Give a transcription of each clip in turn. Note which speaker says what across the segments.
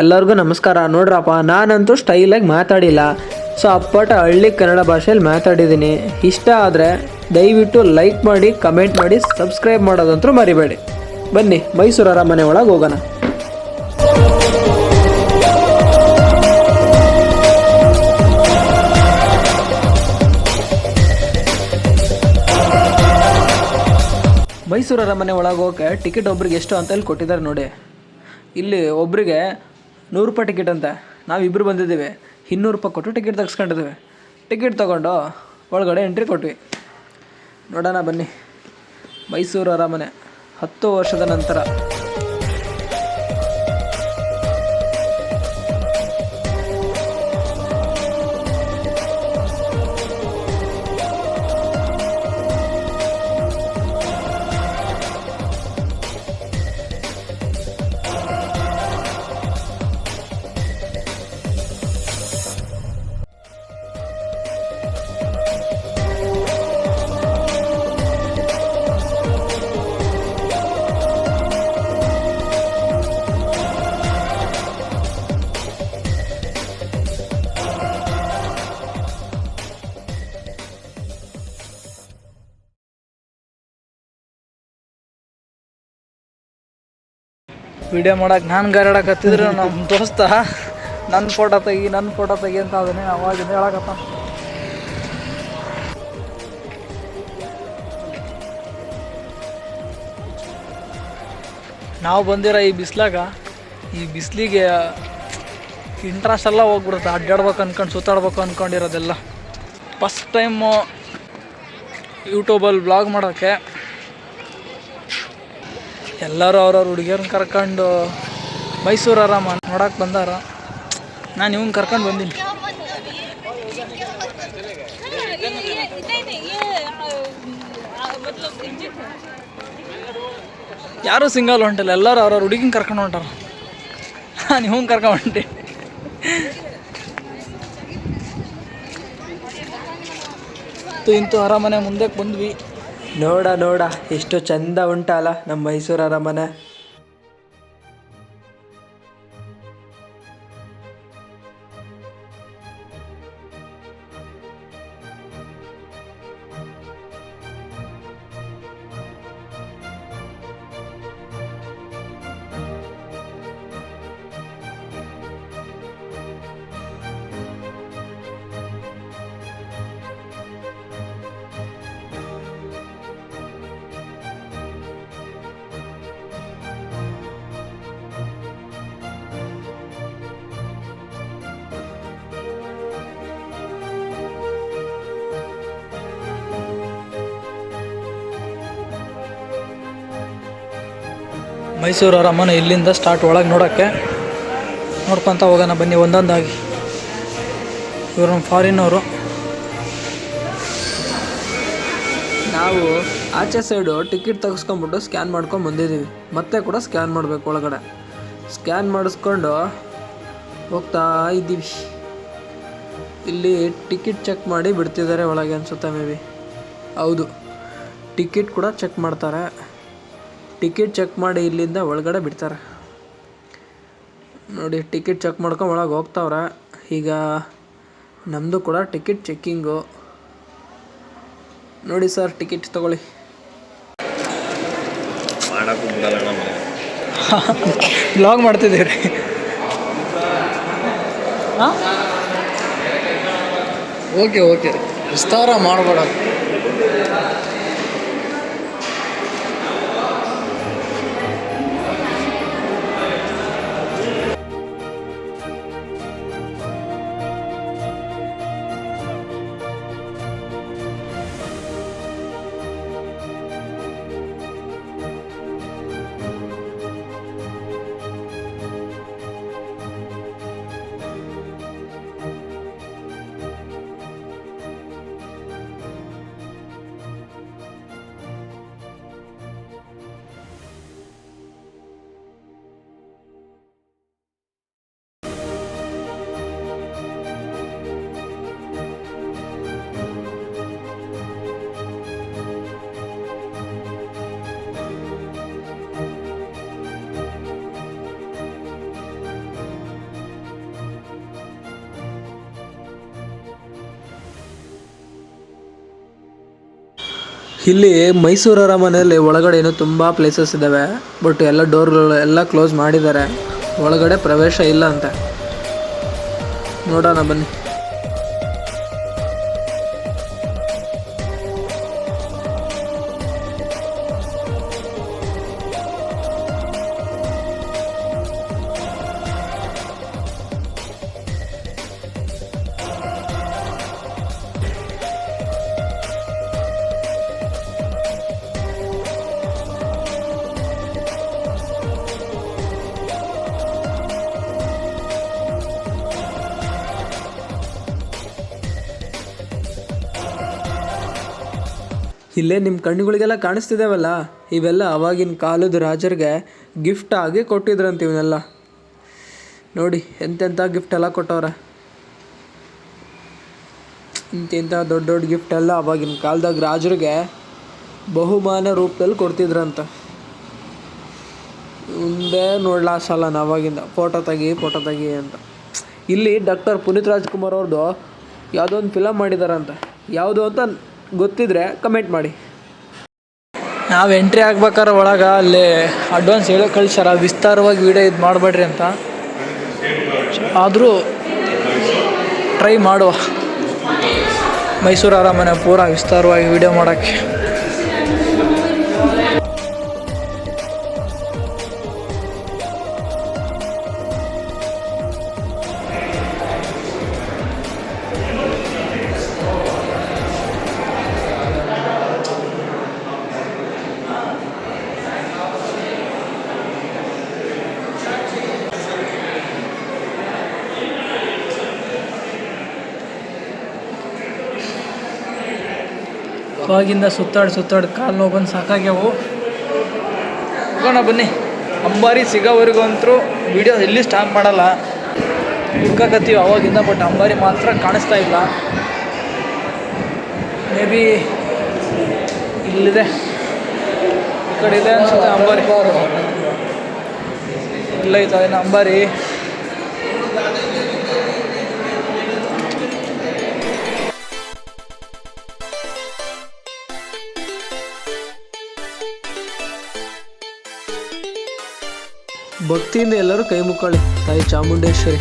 Speaker 1: ಎಲ್ಲರಿಗೂ ನಮಸ್ಕಾರ. ನೋಡ್ರಪ್ಪ, ನಾನಂತೂ ಸ್ಟೈಲಾಗಿ ಮಾತಾಡಿಲ್ಲ. ಸೊ, ಅಪ್ಪಟ ಹಳ್ಳಿ ಕನ್ನಡ ಭಾಷೆಯಲ್ಲಿ ಮಾತಾಡಿದ್ದೀನಿ ಇಷ್ಟ ಆದರೆ ದಯವಿಟ್ಟು ಲೈಕ್ ಮಾಡಿ ಕಮೆಂಟ್ ಮಾಡಿ ಸಬ್ಸ್ಕ್ರೈಬ್ ಮಾಡೋದಂತೂ ಮರಿಬೇಡಿ. ಬನ್ನಿ ಮೈಸೂರು ಅರಮನೆ ಒಳಗೆ ಹೋಗೋಣ. ಮೈಸೂರು ಅರಮನೆ ಒಳಗೆ ಹೋಗಕ್ಕೆ ಟಿಕೆಟ್ ಒಬ್ರಿಗೆ ಎಷ್ಟು ಅಂತ ಹೇಳಿ ಕೊಟ್ಟಿದ್ದಾರೆ ನೋಡಿ. ಇಲ್ಲಿ ಒಬ್ಬರಿಗೆ ನೂರು ರೂಪಾಯಿ ಟಿಕೆಟ್ ಅಂತೆ. ನಾವಿಬ್ಬರು ಬಂದಿದ್ದೀವಿ. ಇನ್ನೂರು ರೂಪಾಯಿ ಕೊಟ್ಟು ಟಿಕೆಟ್ ತೆಗೆಸ್ಕೊಂಡಿದ್ದೀವಿ ಟಿಕೆಟ್ ತೊಗೊಂಡು ಒಳಗಡೆ ಎಂಟ್ರಿ ಕೊಟ್ವಿ. ನೋಡೋಣ ಬನ್ನಿ. ಮೈಸೂರು ಅರಮನೆ. ಹತ್ತು ವರ್ಷದ ನಂತರ.
Speaker 2: ವಿಡಿಯೋ ಮಾಡಕ್ಕೆ ನಾನು ಗಾರಾಡಕತ್ತಿದ್ರು ನಮ್ಮ ದೋಸ್ತ. ನನ್ನ ಫೋಟೋ ತೆಗಿ ನನ್ನ ಫೋಟೋ ತೆಗಿ ಅಂತ ಅದನ್ನೇ ಅವಾಗಿಂದ ಹೇಳಕತ್ತ ನಾವು ಬಂದಿರೋ ಈ ಬಿಸ್ಲಾಗ, ಈ ಬಿಸಿಲಿಗೆ ಇಂಟ್ರೆಸ್ಟ್ ಎಲ್ಲ ಹೋಗ್ಬಿಡುತ್ತೆ. ಅಡ್ಡಾಡ್ಬೇಕು ಅಂದ್ಕೊಂಡು ಸುತ್ತಾಡ್ಬೇಕು ಅಂದ್ಕೊಂಡಿರೋದೆಲ್ಲ ಫಸ್ಟ್ ಟೈಮು ಯೂಟ್ಯೂಬಲ್ಲಿ ಬ್ಲಾಗ್ ಮಾಡೋಕ್ಕೆ ಎಲ್ಲರೂ ಅವ್ರವ್ರ ಹುಡುಗಿಯರ್ನ ಕರ್ಕೊಂಡು ಮೈಸೂರು ಆರಾಮ ನೋಡಕ್ಕೆ ಬಂದಾರ. ನಾನು ಇವ್ನ ಕರ್ಕೊಂಡು ಬಂದೀನಿ. ಯಾರೂ ಸಿಂಗಲ್ ಹೊಂಟಿಲ್ಲ, ಎಲ್ಲರೂ ಅವ್ರವ್ರ ಹುಡುಗಿನ ಕರ್ಕೊಂಡು ಹೊಂಟಾರ. ನಾನು ಇವ್ನ ಕರ್ಕೊಂಡು ಹೊಂಟಿ. ಇಂತೂ ಅರಮನೆ ಮುಂದಕ್ಕೆ ಬಂದ್ವಿ.
Speaker 1: ನೋಡ ನೋಡ ಎಷ್ಟು ಚಂದ ಉಂಟಲ್ಲ ನಮ್ಮ ಮೈಸೂರು ಅರಮನೆ
Speaker 2: ಮೈಸೂರು ಅರಮನೆ ಇಲ್ಲಿಂದ ಸ್ಟಾರ್ಟ್ ಒಳಗೆ ನೋಡೋಕ್ಕೆ. ನೋಡ್ಕೊತ ಹೋಗೋಣ ಬನ್ನಿ, ಒಂದೊಂದಾಗಿ. ಇವರು ನಮ್ಮ ಫಾರಿನವರು
Speaker 1: ನಾವು ಆಚೆ ಸೈಡು ಟಿಕೆಟ್ ತೆಗೆಸ್ಕೊಂಬಿಟ್ಟು ಸ್ಕ್ಯಾನ್ ಮಾಡ್ಕೊಂಡು ಬಂದಿದ್ದೀವಿ ಮತ್ತೆ ಕೂಡ ಸ್ಕ್ಯಾನ್ ಮಾಡಬೇಕು ಒಳಗಡೆ. ಸ್ಕ್ಯಾನ್ ಮಾಡಿಸ್ಕೊಂಡು ಹೋಗ್ತಾ ಇದ್ದೀವಿ. ಇಲ್ಲಿ ಟಿಕೆಟ್ ಚೆಕ್ ಮಾಡಿ ಬಿಡ್ತಿದ್ದಾರೆ ಒಳಗೆ ಅನ್ಸುತ್ತೆ ಮೇ ಬಿ ಹೌದು. ಟಿಕೆಟ್ ಕೂಡ ಚೆಕ್ ಮಾಡ್ತಾರೆ. ಟಿಕೆಟ್ ಚೆಕ್ ಮಾಡಿ ಇಲ್ಲಿಂದ ಒಳಗಡೆ ಬಿಡ್ತಾರೆ. ನೋಡಿ ಟಿಕೆಟ್ ಚೆಕ್ ಮಾಡ್ಕೊಂಡು ಒಳಗೆ ಹೋಗ್ತಾವ್ರೆ. ಈಗ ನಮ್ಮದು ಕೂಡ ಟಿಕೆಟ್ ಚೆಕ್ಕಿಂಗು ನೋಡಿ ಸರ್ ಟಿಕೆಟ್ ತಗೊಳ್ಳಿ.
Speaker 2: ಬ್ಲಾಗ್ ಮಾಡ್ತಿದ್ದೀವಿ ಹಾಂ? ಓಕೆ ಓಕೆ ವಿಸ್ತಾರ ಮಾಡಬೇಡ.
Speaker 1: ಇಲ್ಲಿ ಮೈಸೂರು ಅರಮನೆಯಲ್ಲಿ ಒಳಗಡೆ ಏನೋ ತುಂಬಾ ಪ್ಲೇಸಸ್ ಇದ್ದಾವೆ ಬಟ್ ಎಲ್ಲ ಡೋರ್ಗಳು ಎಲ್ಲ ಕ್ಲೋಸ್ ಮಾಡಿದ್ದಾರೆ. ಒಳಗಡೆ ಪ್ರವೇಶ ಇಲ್ಲ ಅಂತ. ನೋಡೋಣ ಬನ್ನಿ. ಇಲ್ಲೇ ನಿಮ್ಮ ಕಣ್ಣುಗಳಿಗೆಲ್ಲ ಕಾಣಿಸ್ತಿದ್ದಾವಲ್ಲ ಇವೆಲ್ಲ ಅವಾಗಿನ ಕಾಲದ ರಾಜರಿಗೆ ಗಿಫ್ಟ್ ಆಗಿ ಕೊಟ್ಟಿದ್ರಂತೆ ಇವನ್ನೆಲ್ಲ. ನೋಡಿ ಎಂತೆಂಥ ಗಿಫ್ಟ್ ಎಲ್ಲ ಕೊಟ್ಟವ್ರೆ. ಇಂತಿಂಥ ದೊಡ್ಡ ದೊಡ್ಡ ಗಿಫ್ಟ್ ಎಲ್ಲ ಅವಾಗಿನ ಕಾಲದಾಗ ರಾಜರಿಗೆ ಬಹುಮಾನ ರೂಪದಲ್ಲಿ ಕೊಡ್ತಿದ್ರಂತ. ಮುಂದೆ ನೋಡ್ಲಾ ಸಲ ಅವಾಗಿಂದ. ಫೋಟೋ ತೆಗಿ ಫೋಟೋ ತೆಗಿ ಅಂತ. ಇಲ್ಲಿ ಡಾಕ್ಟರ್ ಪುನೀತ್ ರಾಜ್ಕುಮಾರ್ ಅವ್ರದ್ದು ಯಾವುದೋ ಒಂದು ಫಿಲಮ್ ಮಾಡಿದಾರಂತ. ಯಾವುದು ಅಂತ ಗೊತ್ತಿದ್ರೆ ಕಮೆಂಟ್ ಮಾಡಿ.
Speaker 2: ನಾವು ಎಂಟ್ರಿ ಆಗ್ಬೇಕಾದ್ರೆ ಒಳಗೆ ಅಲ್ಲಿ ಅಡ್ವಾನ್ಸ್ ಹೇಳೋ ಕಳ್ಸ್ಯಾರ, ವಿಸ್ತಾರವಾಗಿ ವೀಡಿಯೋ ಇದು ಮಾಡಬೇಡ್ರಿ ಅಂತ. ಆದರೂ ಟ್ರೈ ಮಾಡುವ. ಮೈಸೂರು ಅರಮನೆ ಪೂರ ವಿಸ್ತಾರವಾಗಿ ವೀಡಿಯೋ ಮಾಡೋಕ್ಕೆ. ಅವಾಗಿಂದ ಸುತ್ತಾಡಿ ಸುತ್ತಾಡಿ ಕಾಲು ನೋವು ಬಂದು ಸಾಕಾಗ್ಯಾವು. ಹೋಗೋಣ ಬನ್ನಿ. ಅಂಬಾರಿ ಸಿಗೋವರೆಗೂ ಅಂತೂ ವಿಡಿಯೋ ಎಲ್ಲಿ ಸ್ಟಾಪ್ ಮಾಡಲ್ಲ. ಹುಡ್ಕಾಕತ್ತೀವಿ ಅವಾಗಿಂದ ಬಟ್ ಅಂಬಾರಿ ಮಾತ್ರ ಕಾಣಿಸ್ತಾ ಇಲ್ಲ. ಮೇ ಬಿ ಇಲ್ಲಿದೆ. ಈ ಕಡೆ ಇದೆ ಅನ್ಸುತ್ತೆ ಅಂಬಾರಿ. ಇಲ್ಲ ಏನು ಅಂಬಾರಿ.
Speaker 1: ಭಕ್ತಿಯಿಂದ ಎಲ್ಲರೂ ಕೈ ಮುಕ್ಕೊಳ್ಳಿ ತಾಯಿ ಚಾಮುಂಡೇಶ್ವರಿ.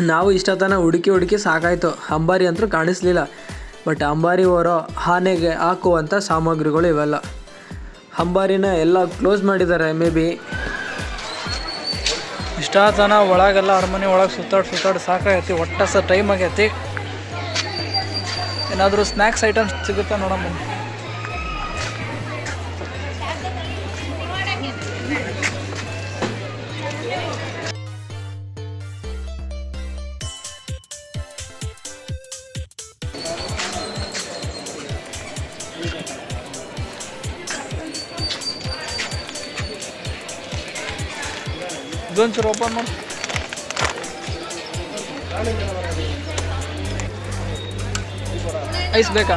Speaker 1: ನಾವು ಇಷ್ಟತನ ಹುಡುಕಿ ಹುಡುಕಿ ಸಾಕಾಯಿತು. ಅಂಬಾರಿ ಅಂತೂ ಕಾಣಿಸ್ಲಿಲ್ಲ. ಬಟ್ ಅಂಬಾರಿ ಹೊರೋ ಆನೆಗೆ ಹಾಕುವಂಥ ಸಾಮಗ್ರಿಗಳು ಇವೆಲ್ಲ. ಅಂಬಾರಿನ ಎಲ್ಲ ಕ್ಲೋಸ್ ಮಾಡಿದ್ದಾರೆ, ಮೇ ಬಿ.
Speaker 2: ಇಷ್ಟಾತನ ಒಳಗೆಲ್ಲ ಅರಮನೆ ಒಳಗೆ ಸುತ್ತಾಡಿ ಸುತ್ತಾಡಿ ಸಾಕಾಗೈತಿ, ಒಟ್ಟ ಸಹ ಟೈಮ್ ಆಗೈತಿ. ಏನಾದರೂ ಸ್ನ್ಯಾಕ್ಸ್ ಐಟಮ್ಸ್ ಸಿಗುತ್ತಾ ನೋಡಮ್ಮ? ಇದೊಂಚೂರು ಓಪನ್ ಮಾಡಿ. ಐಸ್ ಬೇಕಾ?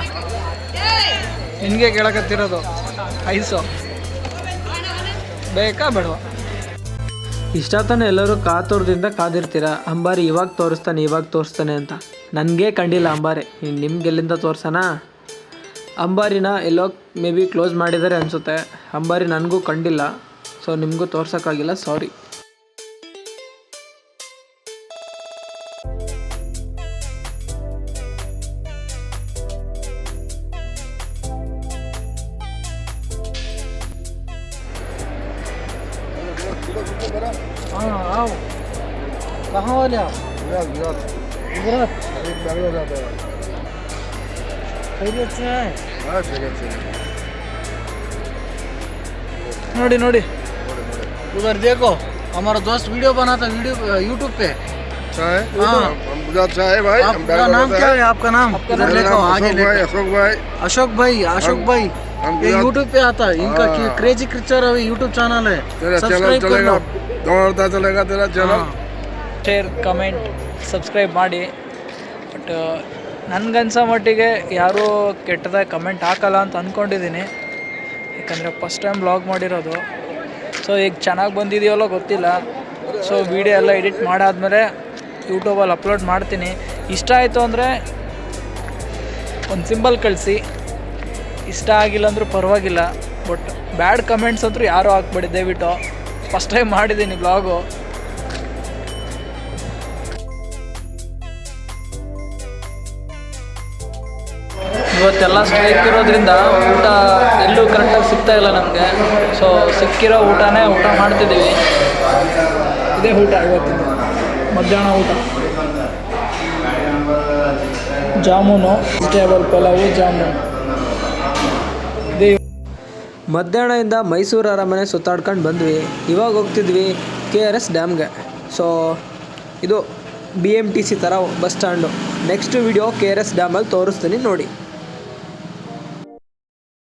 Speaker 2: ನಿನಗೆ ಕೇಳಕತ್ತಿರೋದು. ಐಸು ಬೇಕಾ ಬೇಡವಾ?
Speaker 1: ಇಷ್ಟತನ ಎಲ್ಲರೂ ಕಾತುರದಿಂದ ಕಾದಿರ್ತೀರ? ಅಂಬಾರಿ ಇವಾಗ ತೋರಿಸ್ತಾನೆ ಇವಾಗ ತೋರಿಸ್ತಾನೆ ಅಂತ. ನನಗೇ ಕಂಡಿಲ್ಲ ಅಂಬಾರಿ. ನಿಮ್ಗೆ ಎಲ್ಲಿಂದ ತೋರಿಸೋಣ ಅಂಬಾರಿನ ಎಲ್ಲೋ ಮೇ ಬಿ ಕ್ಲೋಸ್ ಮಾಡಿದ್ದಾರೆ ಅನಿಸುತ್ತೆ. ಅಂಬಾರಿ ನನಗೂ ಕಂಡಿಲ್ಲ. ಸೊ ನಿಮಗೂ ತೋರ್ಸೋಕ್ಕಾಗಿಲ್ಲ. ಸಾರಿ
Speaker 2: कहाँ वाले आप गुजरात खैरियत से है ನೋಡಿ ನೋಡಿ उधर देखो हमारा दोस्त वीडियो बनाता वीडियो यूट्यूब पे
Speaker 3: अच्छा है
Speaker 2: हाँ।
Speaker 3: हम गुजरात से आए भाई हम
Speaker 2: आपका नाम क्या है आपका नाम इधर
Speaker 3: मेरा
Speaker 2: देखो
Speaker 3: नाम
Speaker 2: आगे
Speaker 3: अशोक भाई
Speaker 2: देखो
Speaker 3: अशोक भाई
Speaker 2: अशोक भाई अशोक
Speaker 3: हम-
Speaker 2: भाई
Speaker 3: हम
Speaker 2: ये
Speaker 3: गुजरात-
Speaker 2: यूट्यूब पे आता है इनका
Speaker 3: हाँ।
Speaker 2: क्रेजी क्रिचर अभी यूट्यूब चैनल है
Speaker 3: तेरा चैनल
Speaker 2: सब्सक्राइब कर
Speaker 3: चलेगा
Speaker 2: लो
Speaker 3: दौड़ता चलेगा तेरा चैनल
Speaker 2: ಶೇರ್ ಕಮೆಂಟ್ ಸಬ್ಸ್ಕ್ರೈಬ್ ಮಾಡಿ. ಬಟ್ ನನಗನ್ಸೋ ಮಟ್ಟಿಗೆ ಯಾರೂ ಕೆಟ್ಟದಾಗಿ ಕಮೆಂಟ್ ಹಾಕಲ್ಲ ಅಂತ ಅಂದ್ಕೊಂಡಿದ್ದೀನಿ ಯಾಕಂದರೆ ಫಸ್ಟ್ ಟೈಮ್ ಬ್ಲಾಗ್ ಮಾಡಿರೋದು. ಸೊ ಈಗ ಚೆನ್ನಾಗಿ ಬಂದಿದೆಯಲ್ಲೋ ಗೊತ್ತಿಲ್ಲ. ಸೊ ವಿಡಿಯೋ ಎಲ್ಲ ಎಡಿಟ್ ಮಾಡಾದಮೇಲೆ ಯೂಟ್ಯೂಬಲ್ಲಿ ಅಪ್ಲೋಡ್ ಮಾಡ್ತೀನಿ. ಇಷ್ಟ ಆಯಿತು ಅಂದರೆ ಒಂದು ಸಿಂಬಲ್ ಕಳಿಸಿ. ಇಷ್ಟ ಆಗಿಲ್ಲ ಅಂದರೂ ಪರವಾಗಿಲ್ಲ. ಬಟ್ ಬ್ಯಾಡ್ ಕಮೆಂಟ್ಸ್ ಅಂತೂ ಯಾರೂ ಹಾಕ್ಬೇಡಿ. ದಯವಿಟ್ಟು. ಫಸ್ಟ್ ಟೈಮ್ ಮಾಡಿದ್ದೀನಿ ಬ್ಲಾಗು ಇವತ್ತೆಲ್ಲ ಸ್ಟ್ರೈಕ್ ಇರೋದ್ರಿಂದ ಊಟ ಎಲ್ಲೂ ಕರೆಕ್ಟಾಗಿ ಸಿಗ್ತಾ ಇಲ್ಲ ನಮಗೆ. ಸೊ ಸಿಕ್ಕಿರೋ ಊಟನೇ ಊಟ ಮಾಡ್ತಿದ್ದೀವಿ. ಇದೇ ಊಟ ಇವತ್ತು ಮಧ್ಯಾಹ್ನ ಊಟ. ಜಾಮೂನು ವೆಜಿಟೇಬಲ್ ಪಲಾವು ಜಾಮೂನು. ಇದೇ
Speaker 1: ಮಧ್ಯಾಹ್ನದಿಂದ ಮೈಸೂರು ಅರಮನೆ ಸುತ್ತಾಡ್ಕೊಂಡು ಬಂದ್ವಿ. ಇವಾಗ ಹೋಗ್ತಿದ್ವಿ ಕೆ ಆರ್ ಎಸ್ ಡ್ಯಾಮ್ಗೆ. ಸೊ ಇದು ಬಿ ಎಂ ಟಿ ಸಿ ಥರ bus stand. Next video K R S ಡ್ಯಾಮಲ್ಲಿ ತೋರಿಸ್ತೀನಿ ನೋಡಿ.